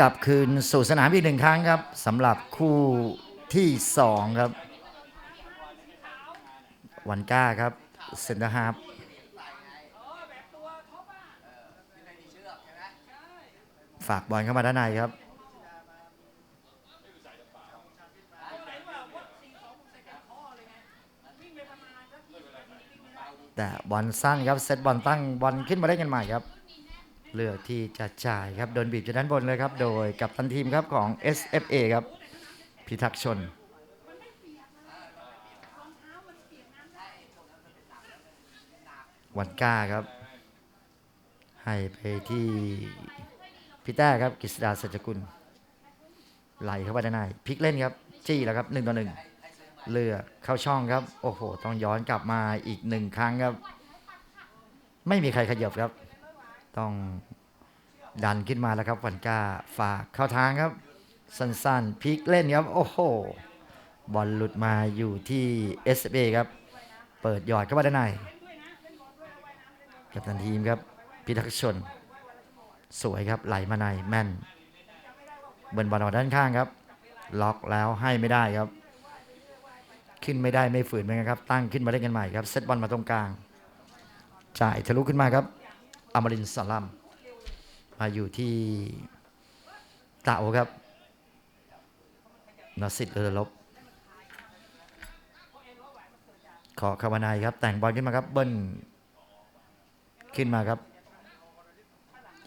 กลับคืนสู่สนามอีกหนึ่งครั้งครับสำหรับคู่ที่สองครับ วันก้าครับเซนเตอร์ฮาร์ฟฝากบอลเข้ามาด้านในครับ แต่บอลสั้นครับ เซตบอลตั้งบอลขึ้นมาได้กันใหม่ครับ เลือกที่จะจ่ายครับโดนบีบจากด้านบนเลยครับ โดยกับตันทีมครับของ SFA ครับ พิทักษ์ชน วันก้าครับ ให้ไปที่พี่แต้ครับกฤษดาสัจกุล ไหลเข้าไปด้านในพลิกเล่นครับ จี้แล้วครับหนึ่งต่อหนึ่งเลือกเข้าช่องครับ โอ้โห ต้องย้อนกลับมาอีกหนึ่งครั้งครับ ไม่มีใครขยับครับ ต้องดันขึ้นมาแล้วครับวันก้าฝากเข้าทางครับ สั้นๆพลิกเล่นครับ โอ้โห บอลหลุดมาอยู่ที่ s อ a ครับ เปิดหยอดเข้ามาด้านในกัปตันทีมครับ พิทักษ์ชน สวยครับไหลมาในแม่น เบิร์นบอลออกด้านข้างครับ ล็อกแล้วให้ไม่ได้ครับ ขึ้นไม่ได้ไม่ฝืนเหมือนกันครับ ตั้งขึ้นมาได้กันใหม่ครับเซตบอลมาตรงกลาง จ่ายทะลุขึ้นมาครับ อมรินสลัมมาอยู่ที่เต่าครับนสิทธิ์เรือลบขอคาวานายครับ แต่งบอลขึ้นมาครับ เบิ้ลขึ้นมาครับ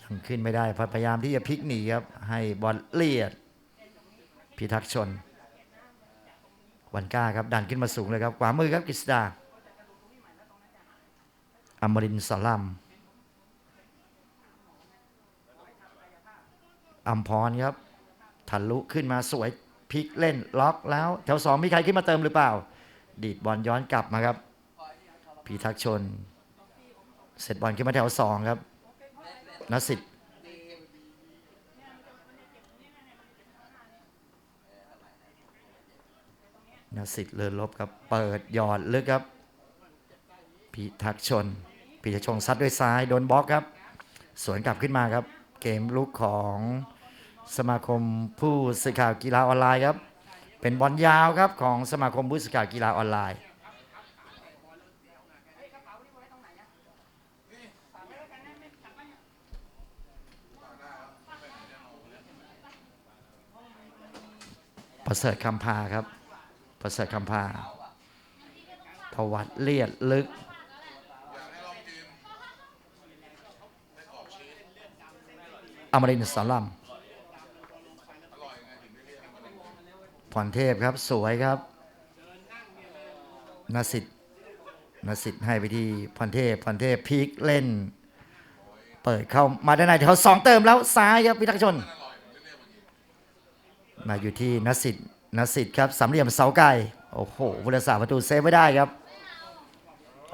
ยังขึ้นไม่ได้พยายามที่จะพลิกหนีครับ ให้บอลเลียด พิทักษ์ชน วันก้าครับ ดันขึ้นมาสูงเลยครับขวามือครับกฤษดาอมรินสลัม อัมพรครับทะลุขึ้นมาสวยพลิกเล่นล็อกแล้ว แถวสองมีใครขึ้นมาเติมหรือเปล่า ดีดบอลย้อนกลับมาครับพีทักชน เสร็จบอลขึ้นมาแถวสองครับนสิทธิ์นสิทธิ์เลินลบครับ เปิดหยอดลึกครับพิทักชนพิทักชนซัดด้วยซ้ายโดนบล็อกครับ สวนกลับขึ้นมาครับ เกมลุกของสมาคมผู้สื่อข่าวกีฬาออนไลน์ครับ เป็นบอลยาวครับของสมาคมผู้สื่อข่าวกีฬาออนไลน์ประเสริฐคำพาครับประเสริฐคำพาประวัติเลียดลึก อมรินทร์สอนลำพรเทพครับ สวยครับนสิทธิ์นสิทธิ์ให้ไปที่พรเทพพรเทพพลิกเล่น เปิดเข้ามาด้านในเขาสองเติมแล้วซ้ายครับพิทักษ์ชน มาอยู่ที่นสิทธิ์นสิทธิ์ครับสามเหลี่ยมเสาไก่โอ้โหผู้รักษาประตูเซฟไว้ได้ครับ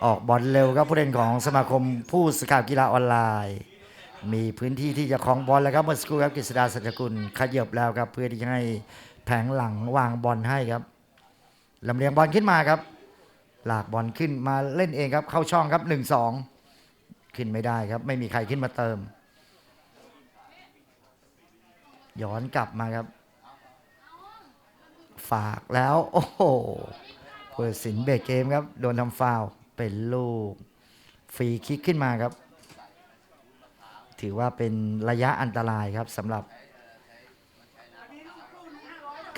ออกบอลเร็วครับผู้เล่นของสมาคมผู้สื่อข่าวกีฬาออนไลน์ มีพื้นที่ที่จะคลองบอลแล้วครับเมื่อสักครู่ครับกฤษดาสัจกุลขยับแล้วครับเพื่อที่จะให้แผงหลังวางบอลให้ครับลำเลียงบอลขึ้นมาครับ หลากบอลขึ้นมาเล่นเองครับ เข้าช่องครับหนึ่งสองขึ้นไม่ได้ครับ ไม่มีใครขึ้นมาเติม ย้อนกลับมาครับ ฝากแล้ว โอ้โหเปิดสินเบรกเกมครับ โดนทำฟาวเป็นลูกฟรีคิกขึ้นมาครับ ถือว่าเป็นระยะอันตรายครับสำหรับ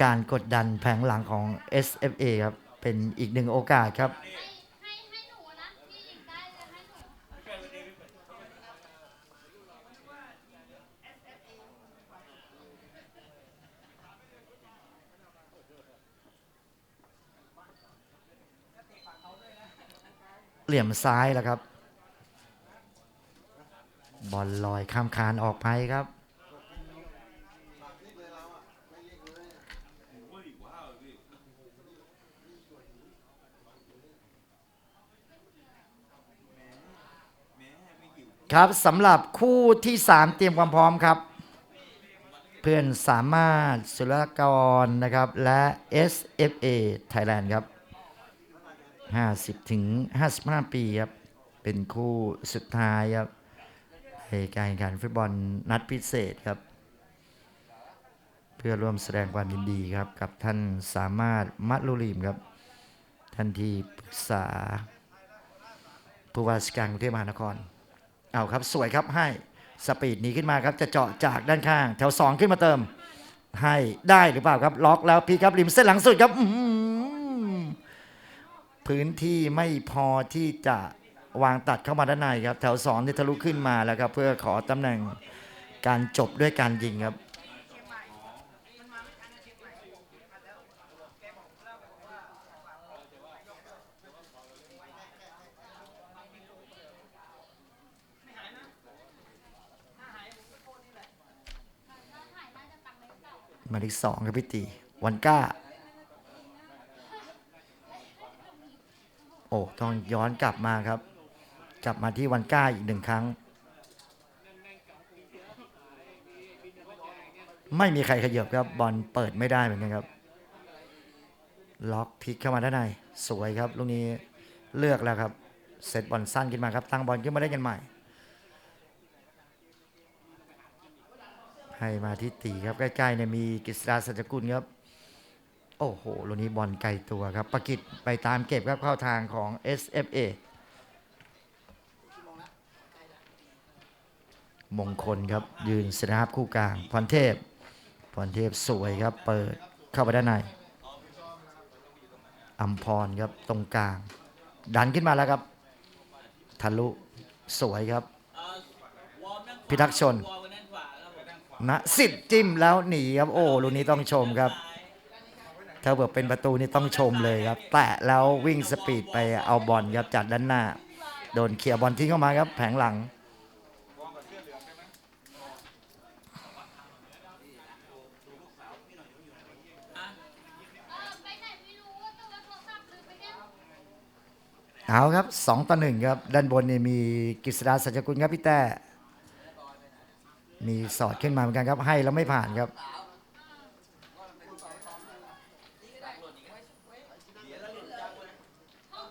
การกดดันแผงหลังของ SFA ครับ เป็นอีกหนึ่งโอกาสครับเหลี่ยมซ้ายแล้วครับ บอลลอยข้ามคานออกไปครับ ครับสำหรับคู่ที่ 3 เตรียมความพร้อมครับ เพื่อนสามารถสุรกรนะครับ และ SFA Thailand ครับ 50 ถึง 55 ปีครับ เป็นคู่สุดท้ายครับ การแข่งขันฟุตบอลนัดพิเศษครับ เพื่อร่วมแสดงความยินดีครับกับท่านสามารถมัดลุลีมครับ ท่านที่ปรึกษาผู้ว่าราชการกรุงเทพมหานคร เอาครับสวยครับให้สปีดนี้ขึ้นมาครับจะเจาะจากด้านข้าง แถว 2 ขึ้นมาเติม ให้ได้หรือเปล่าครับ ล็อกแล้วพี่ครับริมเส้นหลังสุดครับพื้นที่ไม่พอที่จะ วางตัดเข้ามาด้านในครับ แถว2นี่ทะลุขึ้นมาแล้วครับ เพื่อขอตำแหน่งการจบด้วยการยิงครับหมายเลขสองครับพี่ตีวันก้า โอ้ ต้องย้อนกลับมาครับ กลับมาที่วันก้าอีกหนึ่งครั้ง ไม่มีใครขยับครับบอลเปิดไม่ได้เหมือนกันครับ ล็อกพลิกเข้ามาด้านในสวยครับลูกนี้เลือกแล้วครับเซตบอลสั้นขึ้นมาครับตั้งบอลขึ้นมาได้กันใหม่ ให้มาที่ตีครับใกล้ๆเนี่ยมีกฤษดาสัจกุลครับ โอ้โหลูกนี้บอลไกลตัวครับประกิตไปตามเก็บครับเข้าทางของ SFA มงคลครับ ยืนเซนภาพคู่กลางพรเทพพรเทพสวยครับ เปิดเข้าไปด้านในอัมพรครับตรงกลาง ดันขึ้นมาแล้วครับ ทะลุสวยครับ พิทักษ์ชนนะสิทธิ์จิ้มแล้วหนีครับ โอ้ลูกนี้ต้องชมครับ ถ้าเบิดเป็นประตูนี่ต้องชมเลยครับ แตะแล้ววิ่งสปีดไปเอาบอลครับจากด้านหน้า โดนเคลียร์บอลทิ้งเข้ามาครับ แผงหลัง เออไปไหนไม่รู้ว่าตัวโทรศัพท์ลืมไปเนี่ย เอาครับสองต่อหนึ่งครับ ด้านบนนี่มีกฤษดาสัจกุลครับพี่แต่มีสอดขึ้นมาเหมือนกันครับ ให้แล้วไม่ผ่านครับ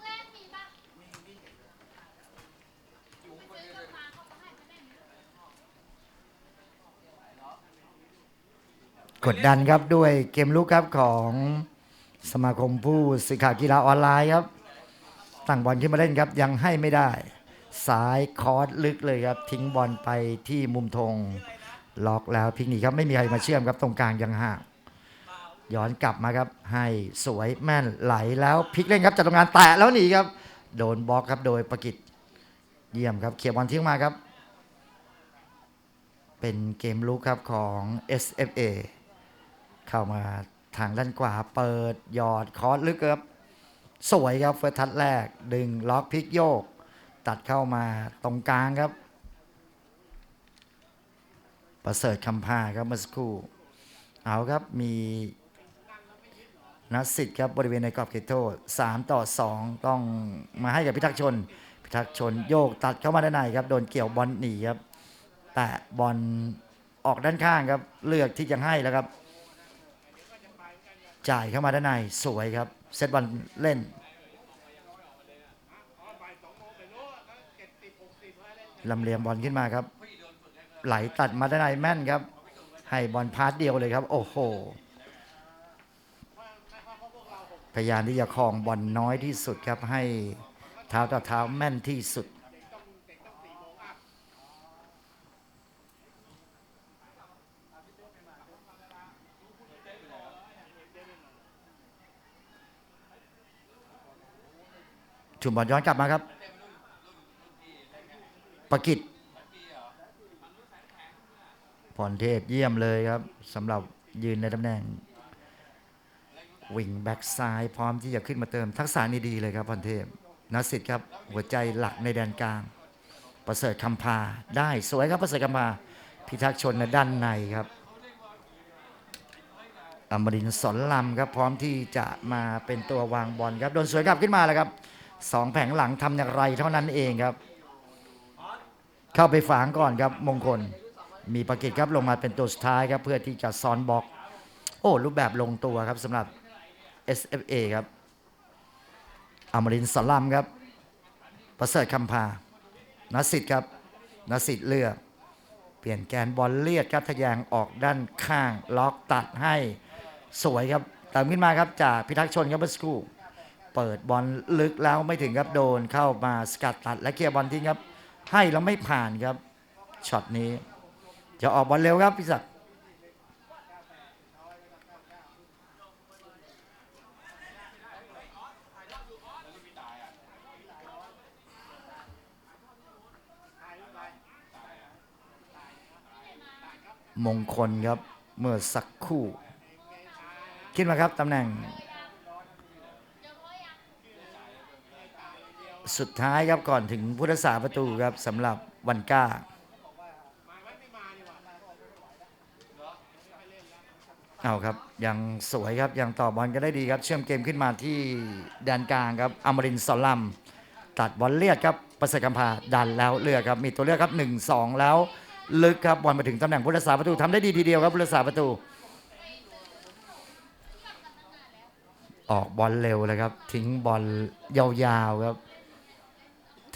กมีปะไปซื้อกาแฟเขาก็ให้ไปได้ไหมกดดันครับด้วยเกมลุกครับของสมาคมผู้สื่อข่าวกีฬาออนไลน์ครับ ตั้งบอลขึ้นมาเล่นครับ ยังให้ไม่ได้ สายคอร์สลึกเลยครับ ทิ้งบอลไปที่มุมธงล็อกแล้วพิกนีครับไม่มีใครมาเชื่อมครับตรงกลางยังห่างย้อนกลับมาครับ ให้สวยแม่นไหลแล้วพลิกเล่นครับจัดตรงงานแตะแล้วหนีครับ โดนบล็อกครับโดยประกิตเยี่ยมครับเขี่ยบอลทิ้งมาครับ เป็นเกมลุกครับของ SFA เข้ามาทางด้านขวาเปิดหยอดคอร์สลึกครับ สวยครับเฟิร์สทัชแรก ดึงล็อกพลิกโยก ตัดเข้ามาตรงกลางครับ ประเสริฐคำพาครับเมื่อสักครู่ เอาครับมีนัดสิทธิ์ครับบริเวณในกรอบเขตโทษ3 ต่อ 2 ต้องมาให้กับพิทักษ์ชน พิทักษ์ชนโยกตัดเข้ามาด้านในครับ โดนเกี่ยวบอลหนีครับ แต่บอลออกด้านข้างครับ เลือกที่จะให้แล้วครับ จ่ายเข้ามาด้านในสวยครับ เซตบอลเล่น ลำเลียงบอลขึ้นมาครับ ไหลตัดมาด้านในแม่นครับ ให้บอลพาสเดียวเลยครับ โอ้โห พยายามที่จะคลองบอลน้อยที่สุดครับ ให้เท้าต่อเท้าแม่นที่สุด ชุมบอลย้อนกลับมาครับ ประกิตพรเทพเยี่ยมเลยครับสำหรับยืนในตำแหน่งวิ่งแบ็กซ้ายพร้อมที่จะขึ้นมาเติม ทักษะนี่ดีเลยครับพรเทพนัสิทธิ์ครับ หัวใจหลักในแดนกลาง ประเสริฐคำพาได้สวยครับประเสริฐคำพาพิทักษ์ชนในด้านในครับอมรินทร์สอนลำครับ พร้อมที่จะมาเป็นตัววางบอลครับโดนสวยกลับขึ้นมาแล้วครับ สองแผงหลังทำอย่างไรเท่านั้นเองครับ เข้าไปฝางก่อนครับมงคล มีประกิจครับลงมาเป็นตัวสุดท้ายครับ เพื่อที่จะซ้อนบล็อก โอ้รูปแบบลงตัวครับสำหรับ SFA ครับอมรินสอนลำครับ ประเสริฐคำพานสิทธิ์ครับนสิทธิ์เลือก เปลี่ยนแกนบอลเลียดครับทะแยงออกด้านข้าง ล็อกตัดให้สวยครับเติมขึ้นมาครับจากพิทักษ์ชนครับเมื่อสักครู่ เปิดบอลลึกแล้วไม่ถึงครับโดนเข้ามาสกัดตัดและเคลียร์บอลทิ้งครับ ให้แล้วไม่ผ่านครับช็อตนี้ จะออกบอลเร็วครับพิศักดิ์มงคลครับ เมื่อสักครู่ ขึ้นมาครับตำแหน่ง สุดท้ายครับก่อนถึงพุทธศาสประตูครับสำหรับวันก้า เอาครับ ยังสวยครับ ยังต่อบอลก็ได้ดีครับ เชื่อมเกมขึ้นมาที่แดนกลางครับอมรินสอนลำตัดบอลเลียดครับ ประเสริฐกำพาดันแล้วเลือกครับ มีตัวเลือกครับ 1 2 แล้วลึกครับบอลมาถึงตำแหน่งพุทธศาสประตูทำได้ดีทีเดียวครับพุทธศาสประตู ออกบอลเร็วเลยครับ ทิ้งบอลยาวๆครับ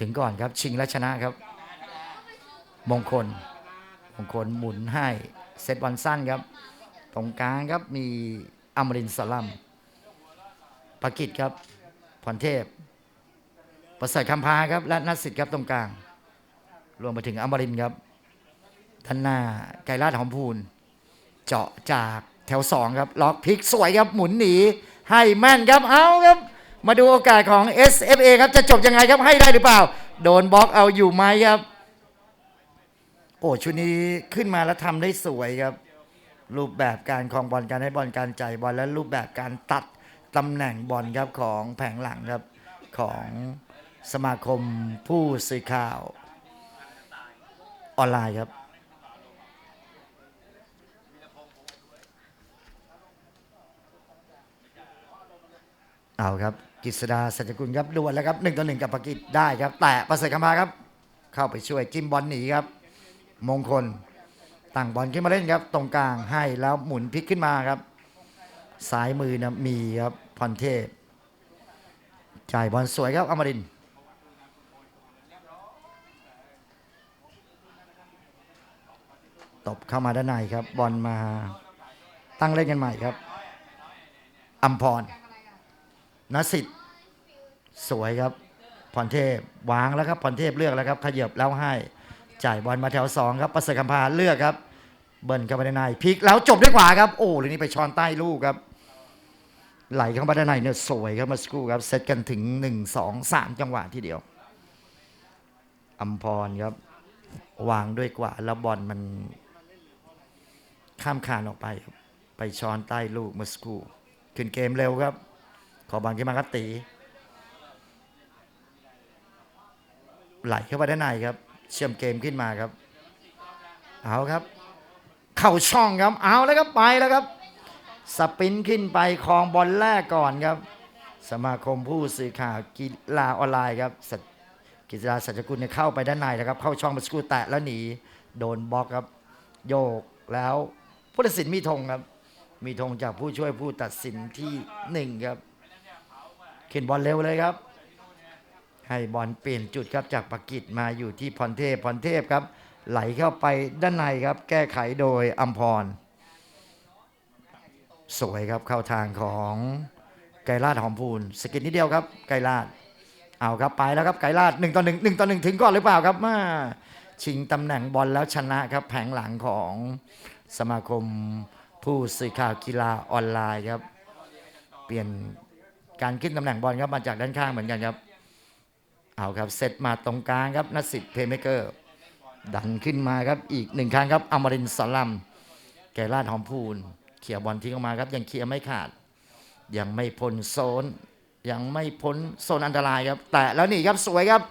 ถึงก่อนครับ ชิงและชนะครับ มงคล มงคลหมุนให้เซตบอลสั้นครับ ตรงกลางครับมีอมรินสลัมปากิจครับพรเทพ ประเสริฐคำพาครับ และนัสิทธิ์ครับตรงกลาง รวมไปถึงอมรินครับท่านหน้าไกรลาดหอมพูน เจาะจากแถวสองครับ ล็อกพลิกสวยครับ หมุนหนี ให้แม่นครับ เอาครับ มาดูโอกาสของ SFA ครับจะจบยังไงครับให้ได้หรือเปล่า โดนบล็อกเอาอยู่ไหมครับ โอ้ชุดนี้ขึ้นมาแล้วทำได้สวยครับ รูปแบบการคองบอลการให้บอลการจ่ายบอลและรูปแบบการตัดตำแหน่งบอลครับของแผงหลังครับของสมาคมผู้สื่อข่าว ออนไลน์ครับเอาครับ กฤษดาสัจกุลครับดวลแล้วครับหนึ่งต่อหนึ่งกับปากิจได้ครับ แต่ประเสริฐคำพาครับ เข้าไปช่วยจิ้มบอลหนีครับ มงคลตั้งบอลขึ้นมาเล่นครับ ตรงกลางให้แล้วหมุนพลิกขึ้นมาครับซ้ายมือนะมีครับพรเทพจ่ายบอลสวยครับอมรินตบเข้ามาด้านในครับ บอลมาตั้งเล่นกันใหม่ครับอัมพร นสิทธิ์สวยครับพรเทพวางแล้วครับพรเทพเลือกแล้วครับขยับแล้วให้จ่ายบอลมาแถวสองครับประเสริฐคำพาเลือกครับ เบิ้ลเข้าไปด้านในพลิกแล้วจบด้วยขวาครับโอ้หรือนี่ไปช้อนใต้ลูกครับ ไหลเข้ามาด้านในเนี่ยสวยครับเมาสกูครับเซตกันถึงหนึ่งสองสามจังหวะทีเดียวอัมพรครับวางด้วยกว่าแล้วบอลมันข้ามคานออกไปครับไปช้อนใต้ลูกเมาสกูขึ้นเกมเร็วครับ ขอบอลขึ้นมาครับตี ไหลเข้าไปด้านในครับ เชื่อมเกมขึ้นมาครับ เอาครับ เข้าช่องครับ เอาแล้วครับไปแล้วครับ สปินขึ้นไปคลองบอลแรกก่อนครับ สมาคมผู้สื่อข่าวกีฬาออนไลน์ครับกิจราสัจกุลเนี่ยเข้าไปด้านในแล้วครับ เข้าช่องมาสกูแตะแล้วหนีโดนบล็อกครับ โยกแล้วผู้ตัดสินมีธงครับ มีธงจากผู้ช่วยผู้ตัดสินที่หนึ่งครับ ขึ้นบอลเร็วเลยครับ ให้บอลเปลี่ยนจุดครับจากปากิจมาอยู่ที่พรเทพพรเทพครับ ไหลเข้าไปด้านในครับ แก้ไขโดยอัมพร สวยครับเข้าทางของไกรลาดหอมพูนสกิดนิดเดียวครับ ไกรลาดเอาครับไปแล้วครับไกรลาดหนึ่งต่อหนึ่งหนึ่งต่อหนึ่งถึงก่อนหรือเปล่าครับมาชิงตำแหน่งบอลแล้วชนะครับแผงหลังของสมาคมผู้สื่อข่าวกีฬาออนไลน์ครับ เปลี่ยน การขึ้นตำแหน่งบอลครับมาจากด้านข้างเหมือนกันครับ เอาครับเซตมาตรงกลางครับนัสิทธิ์เพย์เมเกอร์ดันขึ้นมาครับอีกหนึ่งครั้งครับอมรินสลัมแกลาดหอมพูนเขี่ยบอลทิ้งออกมาครับ ยังเคลียร์ไม่ขาด ยังไม่พ้นโซน ยังไม่พ้นโซนอันตรายครับ แต่แล้วนี่ครับสวยครับ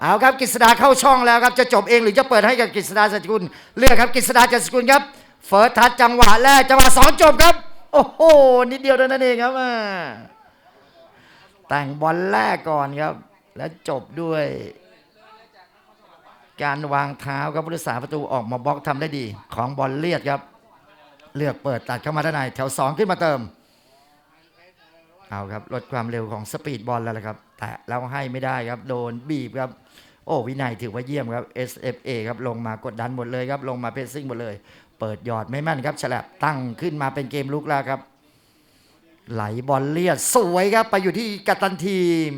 เอาครับกฤษดาเข้าช่องแล้วครับจะจบเองหรือจะเปิดให้กับกฤษดาจัจกุลเลือกครับกฤษดาจัจกุลครับเฟิร์สทัชจังหวะแรกจังหวะสองจบครับ โอ้โหนิดเดียวเท่านั้นเองครับอ่า แต่งบอลแรกก่อนครับ และจบด้วย การวางเท้าครับผู้รักษาประตูออกมาบล็อกทำได้ดี ของบอลเลียดครับ เลือกเปิดตัดเข้ามาด้านในแถวสองขึ้นมาเติมเอาครับลดความเร็วของสปีดบอลแล้วละครับ แต่แล้วให้ไม่ได้ครับ โดนบีบครับ โอ้วินัยถือว่าเยี่ยมครับ SFA ครับลงมากดดันหมดเลยครับ ลงมาเพสซิ่งหมดเลย เปิดหยอดไม่แม่นครับฉลับตั้งขึ้นมาเป็นเกมลุกแล้วครับ ไหลบอลเลียดสวยครับไปอยู่ที่กัตันทีม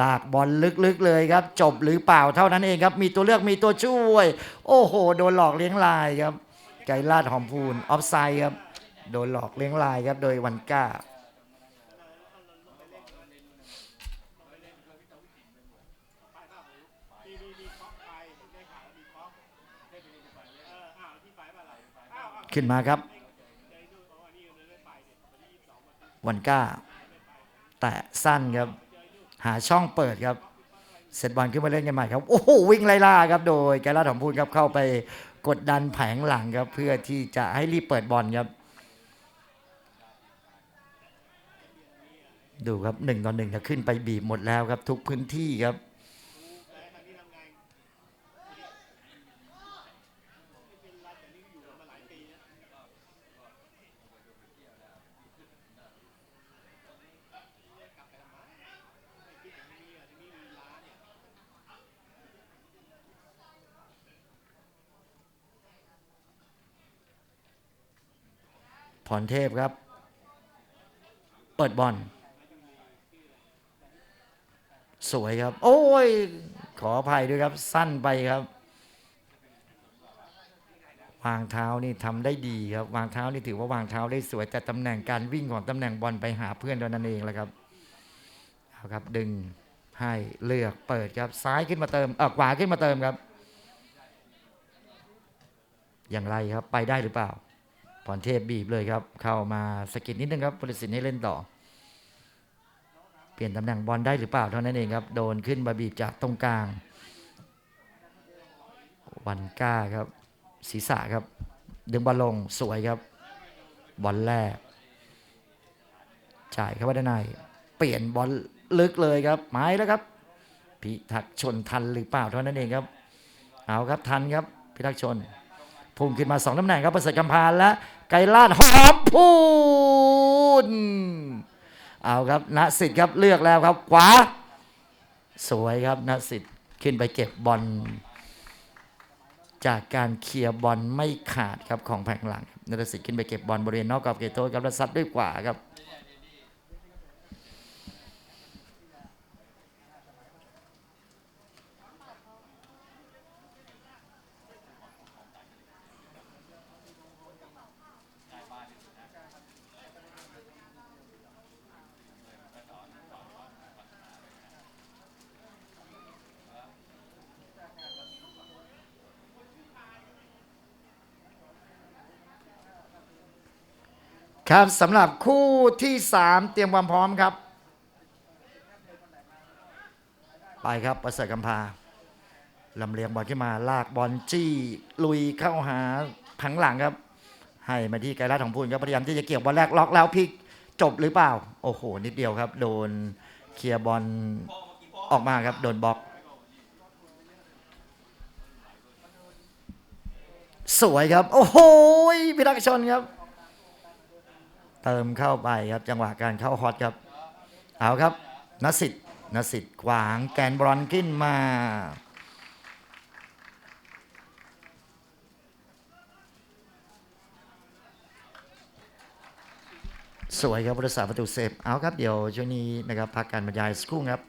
ลากบอลลึกๆเลยครับ จบหรือเปล่าเท่านั้นเองครับ มีตัวเลือกมีตัวช่วย โอ้โห โดนหลอกเลี้ยงลายครับไก่ลาดหอมพูนออฟไซด์ครับ โดนหลอกเลี้ยงลายครับ โดยวันก้าขึ้นมาครับ วันก้า แต่สั้นครับ หาช่องเปิดครับ เสร็จบอลขึ้นมาเล่นกันใหม่ครับโอ้โหวิ่งไล่ล่าครับ โดยแกลาดหอมพูนครับเข้าไปกดดันแผงหลังครับ เพื่อที่จะให้รีบเปิดบอลครับ ดูครับหนึ่งต่อหนึ่งจะขึ้นไปบีบหมดแล้วครับ ทุกพื้นที่ครับ พ รเทพครับ เปิดบอลสวยครับ โอ้ย ขออภัยด้วยครับ สั้นไปครับวางเท้านี่ทำได้ดีครับ วางเท้านี่ถือว่าวางเท้าได้สวยแต่ตำแหน่งการวิ่งของตำแหน่งบอลไปหาเพื่อนเท่านั้นเองแหละครับเอาครับ ดึงให้เลือกเปิดครับซ้ายขึ้นมาเติมเออขวาขึ้นมาเติมครับ อย่างไรครับไปได้หรือเปล่า พรเทพบีบเลยครับ เข้ามาสกิดนิดนึงครับบริสิทธิ์ให้เล่นต่อ เปลี่ยนตำแหน่งบอลได้หรือเปล่าเท่านั้นเองครับ โดนขึ้นมาบีบจากตรงกลาง วันก้าครับ ศีรษะครับ ดึงบอลลงสวยครับ บอลแรก จ่ายเข้าไปด้านในเปลี่ยนบอลลึกเลยครับหมายแล้วครับ พิทักษ์ชนทันหรือเปล่าเท่านั้นเองครับ เอาครับทันครับ พิทักษ์ชนพุ่งขึ้นมาสองตำแหน่งครับประเสริฐกำพานและ ไกรลาดหอมพูนเอาครับณสิทธิ์ครับเลือกแล้วครับขวา สวยครับณสิทธิ์ขึ้นไปเก็บบอลจากการเคลียร์บอลไม่ขาดครับของแผงหลังครับนรสิทธิ์ขึ้นไปเก็บบอลบริเวณนอกกรอบเขตโทษครับแล้วซัดด้วยขวาครับ ครับสำหรับคู่ที่สามเตรียมความพร้อมครับ ไปครับประเสริฐกำพาลำเลียงบอลขึ้นมา ลากบอลจี้ลุยเข้าหาผังหลังครับ ให้มาที่ไกรรัตของพูนครับพยายามที่จะเกี่ยวบอลแรกล็อกแล้วพลิกจบหรือเปล่า โอ้โห นิดเดียวครับ โดนเคลียร์บอลออกมาครับ โดนบล็อก สวยครับ โอ้โหพิทักษ์ชนครับ เติมเข้าไปครับ จังหวะการเข้าฮอตครับ เอาครับนสิทธิ์นสิทธิ์ขวางแกนบอลขึ้นมาสวยครับบริษัทประตูเซฟเอาครับ เดี๋ยวช่วงนี้นะครับพักการบรรยายสักครู่ครับ